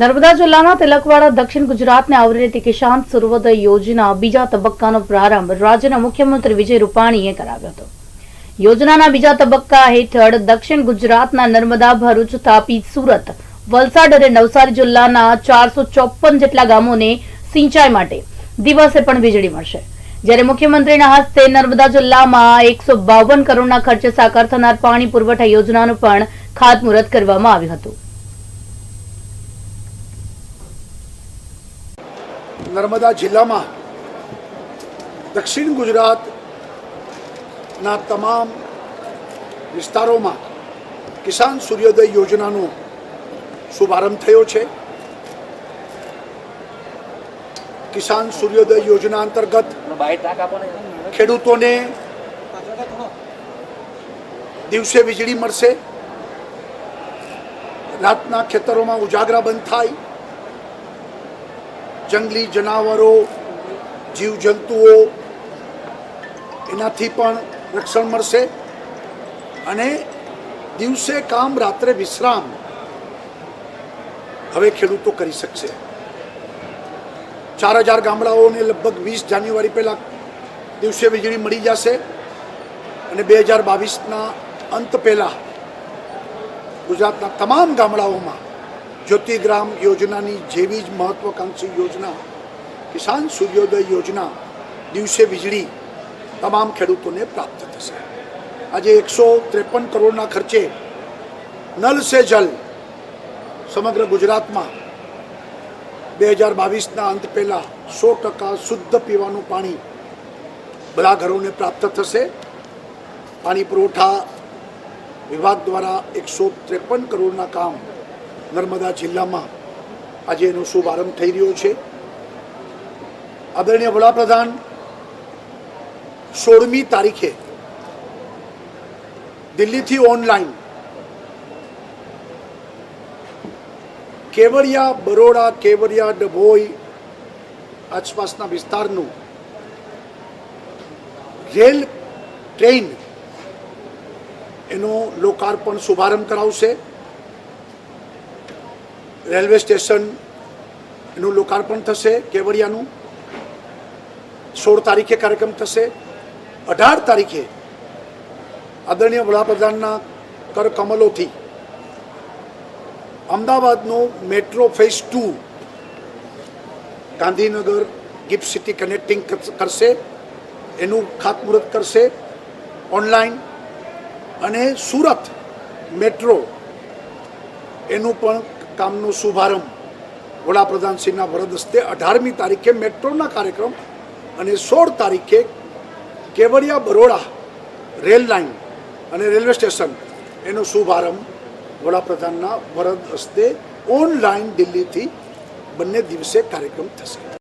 નર્મદા જિલ્લાના તિલકવાડા, દક્ષિણ ગુજરાતને આવરી લેતી કિસાન સૂર્યોદય યોજના બીજા તબક્કાનો પ્રારંભ રાજ્યના મુખ્યમંત્રી વિજય રૂપાણીએ કરાવ્યો હતો. યોજનાના બીજા તબક્કા હેઠળ દક્ષિણ ગુજરાતના નર્મદા, ભરૂચ, તાપી, સુરત, વલસાડ અને નવસારી જિલ્લાના ચારસો ચોપન જેટલા ગામોને સિંચાઈ માટે દિવસે પણ વીજળી મળશે. જ્યારે મુખ્યમંત્રીના હસ્તે નર્મદા જિલ્લામાં એકસો બાવન કરોડના ખર્ચે સાકાર થનાર પાણી પુરવઠા યોજનાનું પણ ખાતમુહૂર્ત કરવામાં આવ્યું હતું. નર્મદા જિલ્લામાં દક્ષિણ ગુજરાતના તમામ વિસ્તારોમાં કિસાન સૂર્યોદય યોજનાનો શુભારંભ થયો છે. કિસાન સૂર્યોદય યોજના અંતર્ગત ખેડૂતોને દિવસે વીજળી મળશે. રાતના ખેતરોમાં ઉજાગરા બંધ થાય. જંગલી જનાવરો, જીવજંતુઓ, એનાથી પણ રક્ષણ મળશે. અને દિવસે કામ, રાત્રે વિશ્રામ હવે ખેડૂતો કરી શકશે. ચાર હજાર ગામડાઓને લગભગ વીસ જાન્યુઆરી પહેલાં દિવસે વીજળી મળી જશે અને બે હજાર બાવીસના અંત પહેલાં ગુજરાતના તમામ ગામડાઓમાં જ્યોતિગ્રામ યોજનાની જેવી જ મહત્વકાંક્ષી યોજના કિસાન સૂર્યોદય યોજના દિવસે વીજળી તમામ ખેડૂતોને પ્રાપ્ત થશે આજે એકસો ત્રેપન કરોડના ખર્ચે નલ સે જલ સમગ્ર ગુજરાતમાં બે હજાર બાવીસના અંત પહેલાં સો ટકા શુદ્ધ પીવાનું પાણી બધા ઘરોને પ્રાપ્ત થશે પાણી પુરવઠા વિભાગ દ્વારા એકસો ત્રેપન કરોડના કામ નર્મદા જિલ્લામાં આજે એનો શુભારંભ થઈ રહ્યો છે. આદરણીય વડાપ્રધાન, સોળમી તારીખે દિલ્હીથી ઓનલાઈન કેવડિયા, બરોડા, કેવડિયા, ડભોઈ, આસપાસના વિસ્તારનું રેલ ટ્રેન એનો લોકાર્પણ શુભારંભ કરાવશે. રેલવે સ્ટેશન એનું લોકાર્પણ થશે, કેવડિયાનું. સોળ તારીખે કાર્યક્રમ થશે. અઢાર તારીખે આદરણીય વડાપ્રધાનના કર કમલોથી અમદાવાદનું metro phase two Gandhinagar gift city connecting કરશે. એનું ખાતમુહૂર્ત કરશે ઓનલાઈન. અને સુરત મેટ્રો એનું પણ કામનો શુભારંભ વડાપ્રધાનશ્રીના વરદ હસ્તે અઢારમી તારીખે મેટ્રોના કાર્યક્રમ અને સોળ તારીખે કેવડિયા બરોડા રેલ લાઇન અને રેલવે સ્ટેશન એનો શુભારંભ વડાપ્રધાનના વરદ હસ્તે ઓનલાઈન દિલ્હીથી બંને દિવસે કાર્યક્રમ થશે.